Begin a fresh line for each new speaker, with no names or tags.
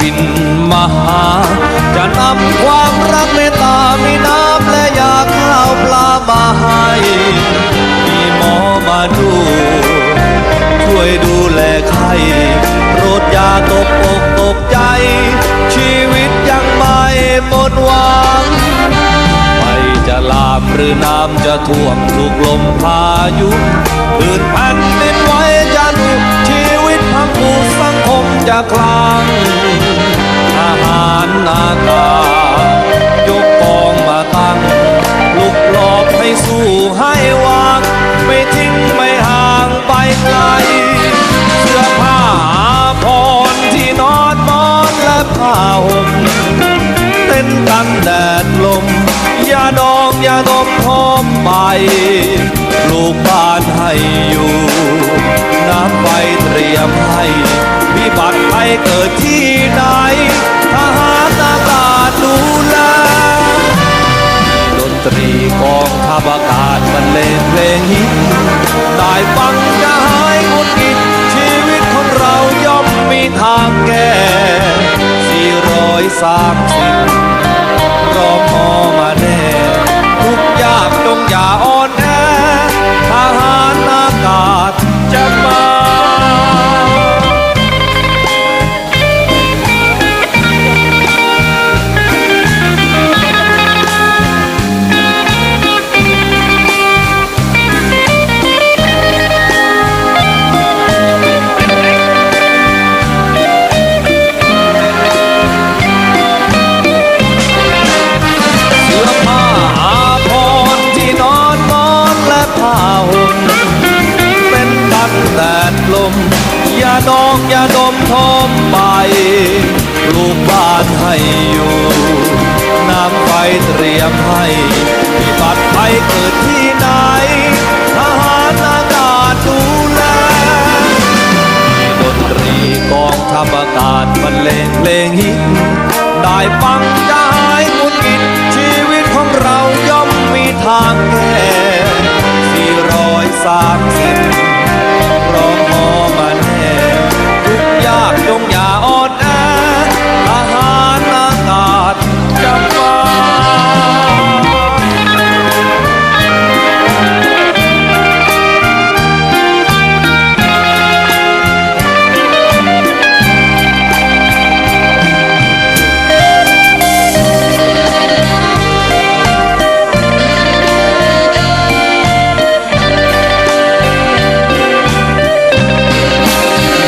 บินมาหา จะนำความรักเมตตามีน้ำและยาข้าวปลามาให้มีหมอมาดู ช่วยดูแลไข้โปรดอย่าตกอกตกใจ ชีวิตยังไม่หมดหวังไฟจะลามหรือน้ำจะท่วมถูกลมพายุพื้นแผ่นดินไหว คลางทหารอากายกกองมาตั้ง ลุกหลอบให้สู้ให้วางไม่ทิ้งไม่ห่างไปไกล เสื้อผ้าอาภรที่นอนมอนและผ้าห่มเต้นกันแดดลมยาดองยาดมพร้อมไปปลูกบ้านให้อยู่ น้ำไฟเตรียมให้ วิบัติภัยเกิดที่ไหนทหารอากาศดูแลดนตรีกองทัพอากาศบรรเลงเพลงฮิตได้ฟังจะหายหงุดหงิดชีวิตของเราย่อมมีทางแก้430รอพอมาแน่ทุกยากจงอย่าอ่อ แดดลมอย่าดองอย่าดมทอมไปปลูกบ้านให้อยู่ น้ำไฟเตรียมให้ที่บัติภัยเกิดที่ไหนทหารอากาศดูแลมีดนตรีกองทัพอากาศบรรเลงเพลงหินได้ฟังได้